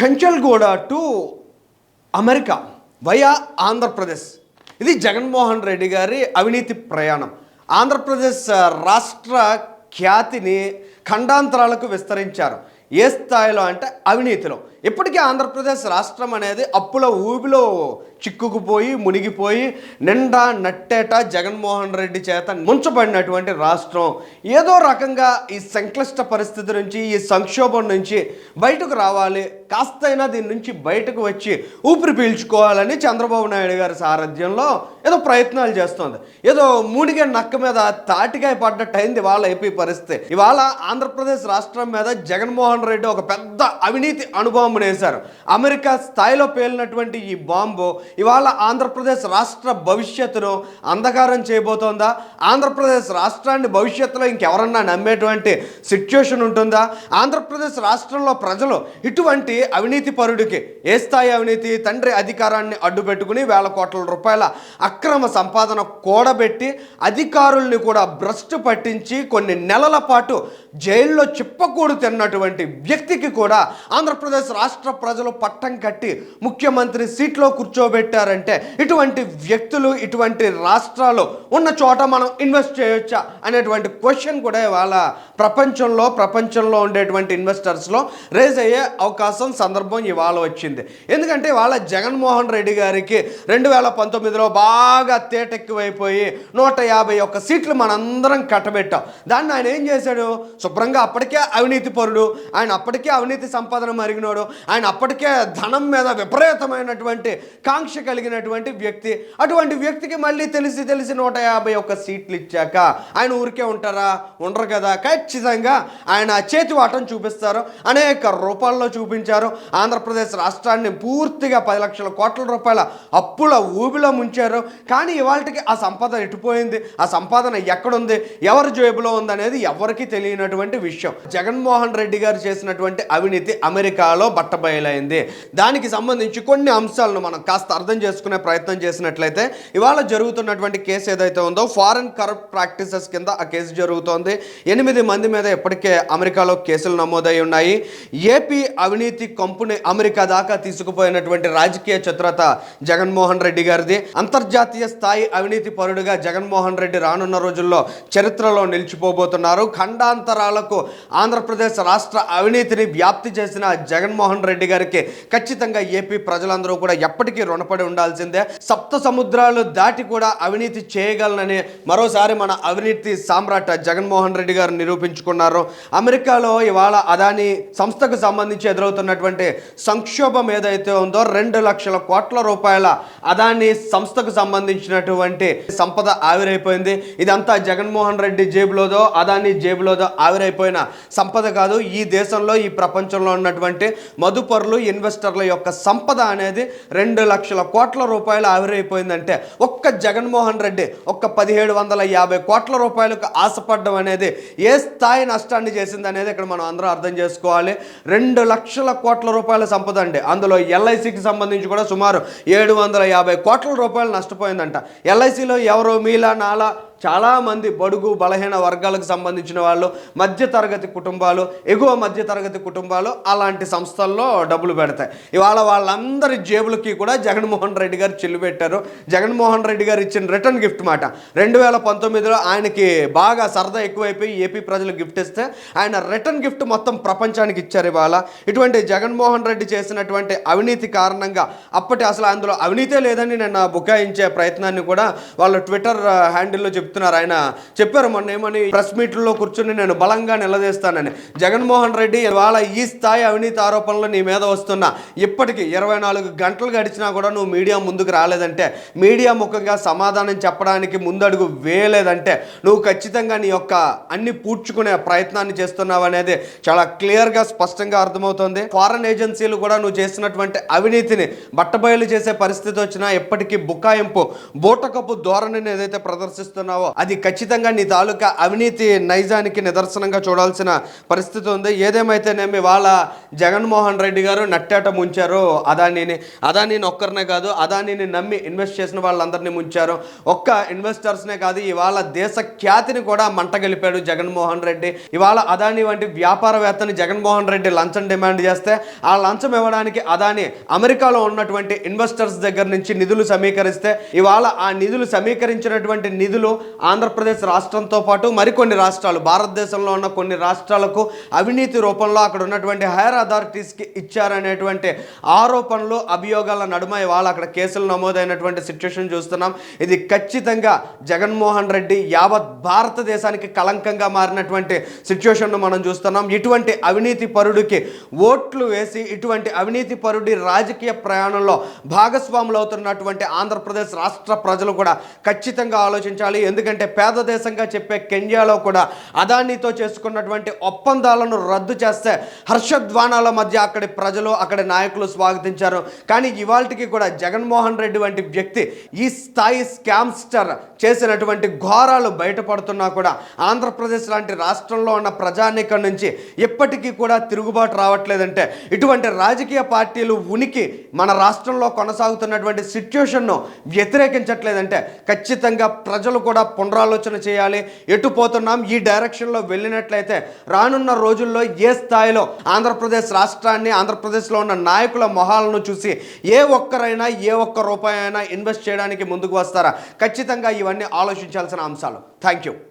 Chanchalguda to America via Andhra Pradesh. ఇది జగన్మోహన్ రెడ్డి గారి అవినీతి ప్రయాణం. ఆంధ్రప్రదేశ్ రాష్ట్ర ఖ్యాతిని ఖండాంతరాలకు విస్తరించారు. ఏ స్థాయిలో అంటే అవినీతిలో. ఇప్పటికే ఆంధ్రప్రదేశ్ రాష్ట్రం అనేది అప్పుల ఊబిలో చిక్కుకుపోయి మునిగిపోయి నిండా నట్టేట జగన్మోహన్ రెడ్డి చేత ముంచబడినటువంటి రాష్ట్రం. ఏదో రకంగా ఈ సంక్లిష్ట పరిస్థితి నుంచి ఈ సంక్షోభం నుంచి బయటకు రావాలి. కాస్తైనా దీని నుంచి బయటకు వచ్చి ఊపిరి పీల్చుకోవాలని చంద్రబాబు నాయుడు గారి సారథ్యంలో ఏదో ప్రయత్నాలు చేస్తోంది. ఏదో మూడిగే నక్క మీద తాటికాయ పడ్డట్టు అయింది ఇవాళ ఏపీ పరిస్థితి. ఇవాళ ఆంధ్రప్రదేశ్ రాష్ట్రం మీద జగన్మోహన్ రెడ్డి ఒక పెద్ద అవినీతి అనుభవం బాంబును వేశారు. అమెరికా స్థాయిలో పేలినటువంటి ఈ బాంబు ఇవాళ ఆంధ్రప్రదేశ్ రాష్ట్ర భవిష్యత్తును అంధకారం చేయబోతోందా? ఆంధ్రప్రదేశ్ రాష్ట్రాన్ని భవిష్యత్తులో ఇంకెవరన్నా నమ్మేటువంటి సిచ్యుయేషన్ ఉంటుందా? ఆంధ్రప్రదేశ్ రాష్ట్రంలో ప్రజలు ఇటువంటి అవినీతి పరుడికి ఏ స్థాయి అవినీతి తండ్రి అధికారాన్ని అడ్డు పెట్టుకుని వేల కోట్ల రూపాయల అక్రమ సంపాదన కూడబెట్టి అధికారుల్ని కూడా భ్రష్టు పట్టించి కొన్ని నెలల పాటు జైల్లో చిప్పకూడు తిన్నటువంటి వ్యక్తికి కూడా ఆంధ్రప్రదేశ్ రాష్ట్ర ప్రజలు పట్టం కట్టి ముఖ్యమంత్రి సీట్లో కూర్చోబెట్టారంటే ఇటువంటి వ్యక్తులు ఇటువంటి రాష్ట్రాలు ఉన్న చోట మనం ఇన్వెస్ట్ చేయొచ్చా అనేటువంటి క్వశ్చన్ కూడా ఇవాళ ప్రపంచంలో ప్రపంచంలో ఉండేటువంటి ఇన్వెస్టర్స్లో రేజ్ అయ్యే అవకాశం సందర్భం ఇవాళ వచ్చింది. ఎందుకంటే ఇవాళ జగన్మోహన్ రెడ్డి గారికి రెండు వేల పంతొమ్మిదిలో బాగా తేటెక్కువైపోయి నూట యాభై ఒక్క సీట్లు మనందరం కట్టబెట్టాం. దాన్ని ఆయన ఏం చేశాడు? శుభ్రంగా అప్పటికే అవినీతి పరుడు. ఆయన అప్పటికే అవినీతి సంపాదన మరిగినోడు. ఆయన అప్పటికే ధనం మీద విపరీతమైనటువంటి కాంక్ష కలిగినటువంటి వ్యక్తి. అటువంటి వ్యక్తికి మళ్ళీ తెలిసి తెలిసి నూట యాభై ఒక్క సీట్లు ఇచ్చాక ఆయన ఊరికే ఉంటారా? ఉండరు కదా. ఖచ్చితంగా ఆయన చేతి వాటం చూపిస్తారు. అనేక రూపాల్లో చూపించారు. ఆంధ్రప్రదేశ్ రాష్ట్రాన్ని పూర్తిగా పది లక్షల కోట్ల రూపాయల అప్పుల ఊబిలో ముంచారు. కానీ ఇవాళకి ఆ సంపద ఎటుపోయింది? ఆ సంపాదన ఎక్కడుంది? ఎవరి జేబులో ఉందనేది ఎవరికి తెలియనటువంటి విషయం. జగన్మోహన్ రెడ్డి గారు చేసినటువంటి అవినీతి అమెరికాలో బట్టబయలైంది దానికి సంబంధించి కొన్ని అంశాలను మనం కాస్త అర్థం చేసుకునే ప్రయత్నం చేసినట్లయితే ఇవాళ జరుగుతున్నటువంటి కేసు ఏదైతే ఉందో ఫారెన్ కరప్ట్ ప్రాక్టీసెస్ కింద ఆ కేసు జరుగుతోంది. ఎనిమిది మంది మీద ఇప్పటికే అమెరికాలో కేసులు నమోదై ఉన్నాయి. ఏపీ అవినీతి కంపుని అమెరికా దాకా తీసుకుపోయినటువంటి రాజకీయ చిత్రత జగన్మోహన్ రెడ్డి గారిది. అంతర్జాతీయ స్థాయి అవినీతి పరుడుగా జగన్మోహన్ రెడ్డి రానున్న రోజుల్లో చరిత్రలో నిలిచిపోబోతున్నారు. ఖండాంతరాలకు ఆంధ్రప్రదేశ్ రాష్ట్ర అవినీతిని వ్యాప్తి చేసిన జగన్మోహన్ రెడ్డి గారికి ఖచ్చితంగా ఏపీ ప్రజలందరూ కూడా ఎప్పటికీ రుణపడి ఉండాల్సిందే. సప్త సముద్రాలు దాటి కూడా అవినీతి చేయగలనని మరోసారి మన అవినీతి సామ్రాట్ జగన్మోహన్ రెడ్డి గారు నిరూపించుకున్నారు. అమెరికాలో ఇవాళ అదాని సంస్థకు సంబంధించి ఎదురవుతున్నటువంటి సంక్షోభం ఏదైతే ఉందో రెండు లక్షల కోట్ల రూపాయల అదాని సంస్థకు సంబంధించినటువంటి సంపద ఆవిరైపోయింది. ఇదంతా జగన్మోహన్ రెడ్డి జేబులోదో అదాని జేబులోదో ఆవిరైపోయిన సంపద కాదు. ఈ దేశంలో ఈ ప్రపంచంలో ఉన్నటువంటి మదుపరులు ఇన్వెస్టర్ల యొక్క సంపద అనేది రెండు లక్షల కోట్ల రూపాయలు ఆవిరైపోయిందంటే ఒక్క జగన్మోహన్ రెడ్డి ఒక్క పదిహేడు వందల యాభై కోట్ల రూపాయలకు ఆశపడడం అనేది ఏ స్థాయి నష్టాన్ని చేసింది అనేది ఇక్కడ మనం అందరం అర్థం చేసుకోవాలి. రెండు లక్షల కోట్ల రూపాయల సంపద అండి. అందులో ఎల్ఐసికి సంబంధించి కూడా సుమారు ఏడు వందల యాభై కోట్ల రూపాయలు నష్టపోయిందంట. ఎల్ఐసిలో ఎవరు మీలా నాలా చాలామంది బడుగు బలహీన వర్గాలకు సంబంధించిన వాళ్ళు మధ్యతరగతి కుటుంబాలు ఎగువ మధ్యతరగతి కుటుంబాలు అలాంటి సంస్థల్లో డబ్బులు పెడతాయి. ఇవాళ వాళ్ళందరి జేబులకి కూడా జగన్మోహన్ రెడ్డి గారు చిల్లు పెట్టారు. జగన్మోహన్ రెడ్డి గారు ఇచ్చిన రిటర్న్ గిఫ్ట్ మాట. రెండు వేల పంతొమ్మిదిలో ఆయనకి బాగా సరదా ఎక్కువైపోయి ఏపీ ప్రజలు గిఫ్ట్ ఇస్తే ఆయన రిటర్న్ గిఫ్ట్ మొత్తం ప్రపంచానికి ఇచ్చారు ఇవాళ. ఇటువంటి జగన్మోహన్ రెడ్డి చేసినటువంటి అవినీతి కారణంగా అప్పటి అసలు అందులో అవినీతే లేదని నిన్న బుకాయించే ప్రయత్నాన్ని కూడా వాళ్ళు ట్విట్టర్ హ్యాండిల్లో చెప్తున్నారు ఆయన. చెప్పారు మొన్న ఏమని ప్రెస్ మీట్లో కూర్చుని నేను బలంగా నిలదీస్తానని. జగన్మోహన్ రెడ్డి ఇవాళ ఈ స్థాయి అవినీతి ఆరోపణలు నీ మీద వస్తున్నా. ఇప్పటికీ ఇరవై నాలుగు గంటలు గడిచినా కూడా నువ్వు మీడియా ముందుకు రాలేదంటే మీడియా ముఖంగా సమాధానం చెప్పడానికి ముందడుగు వేయలేదంటే నువ్వు ఖచ్చితంగా నీ యొక్క అన్ని పూడ్చుకునే ప్రయత్నాన్ని చేస్తున్నావు అనేది చాలా క్లియర్గా స్పష్టంగా అర్థమవుతుంది. ఫారెన్ ఏజెన్సీలు కూడా నువ్వు చేసినటువంటి అవినీతిని బట్టబయలు చేసే పరిస్థితి వచ్చినా ఎప్పటికీ బుకాయింపు బూటకపు ధోరణిని ఏదైతే ప్రదర్శిస్తున్నావో చేస్తున్నావో? అది ఖచ్చితంగా నీ తాలూకా అవినీతి నైజానికి నిదర్శనంగా చూడాల్సిన పరిస్థితి ఉంది. ఏదేమైతేనేమి వాళ్ళ జగన్మోహన్ రెడ్డి గారు నట్టేట ముంచారు. అదానీని అదానీని ఒక్కరినే కాదు అదానీని నమ్మి ఇన్వెస్ట్ చేసిన వాళ్ళందరినీ ముంచారు. ఒక్క ఇన్వెస్టర్స్నే కాదు ఇవాళ దేశ ఖ్యాతిని కూడా మంటగలిపాడు జగన్మోహన్ రెడ్డి. ఇవాళ అదానీ వంటి వ్యాపారవేత్తని జగన్మోహన్ రెడ్డి లంచం డిమాండ్ చేస్తే ఆ లంచం ఇవ్వడానికి అదాని అమెరికాలో ఉన్నటువంటి ఇన్వెస్టర్స్ దగ్గర నుంచి నిధులు సమీకరిస్తే ఇవాళ ఆ నిధులు సమీకరించినటువంటి నిధులు ఆంధ్రప్రదేశ్ రాష్ట్రంతో పాటు మరికొన్ని రాష్ట్రాలు భారతదేశంలో ఉన్న కొన్ని రాష్ట్రాలకు అవినీతి రూపంలో అక్కడ ఉన్నటువంటి హైర్ అథారిటీస్కి ఇచ్చారనేటువంటి ఆరోపణలు అభియోగాల నడుమ ఇవాళ అక్కడ కేసులు నమోదైనటువంటి సిచ్యువేషన్ చూస్తున్నాం. ఇది ఖచ్చితంగా జగన్మోహన్ రెడ్డి యావత్ భారతదేశానికి కళంకంగా మారినటువంటి సిచ్యువేషన్ను మనం చూస్తున్నాం. ఇటువంటి అవినీతి పరుడికి ఓట్లు వేసి ఇటువంటి అవినీతి పరుడి రాజకీయ ప్రయాణంలో భాగస్వాములు అవుతున్నటువంటి ఆంధ్రప్రదేశ్ రాష్ట్ర ప్రజలు కూడా ఖచ్చితంగా ఆలోచించాలి. ఎందుకంటే పేద దేశంగా చెప్పే కెన్యాలో కూడా అదానీతో చేసుకున్నటువంటి ఒప్పందాలను రద్దు చేస్తే హర్షద్వానాల మధ్య అక్కడి ప్రజలు అక్కడి నాయకులు స్వాగతించారు. కానీ ఇవాళకి కూడా జగన్మోహన్ రెడ్డి వంటి వ్యక్తి ఈ స్థాయి స్కామ్స్టర్ చేసినటువంటి ఘోరాలు బయటపడుతున్నా కూడా ఆంధ్రప్రదేశ్ లాంటి రాష్ట్రంలో ఉన్న ప్రజానీకం నుంచి ఇప్పటికీ కూడా తిరుగుబాటు రావట్లేదంటే ఇటువంటి రాజకీయ పార్టీలు ఉనికి మన రాష్ట్రంలో కొనసాగుతున్నటువంటి సిచ్యుయేషన్ను వ్యతిరేకించట్లేదంటే ఖచ్చితంగా ప్రజలు కూడా కూడా పునరాలోచన చేయాలి. ఎటు పోతున్నాం? ఈ డైరెక్షన్లో వెళ్ళినట్లయితే రానున్న రోజుల్లో ఏ స్థాయిలో ఆంధ్రప్రదేశ్ రాష్ట్రాన్ని ఆంధ్రప్రదేశ్లో ఉన్న నాయకుల మొహాలను చూసి ఏ ఒక్కరైనా ఏ ఒక్క రూపాయి అయినా ఇన్వెస్ట్ చేయడానికి ముందుకు వస్తారా? ఖచ్చితంగా ఇవన్నీ ఆలోచించాల్సిన అంశాలు. Thank you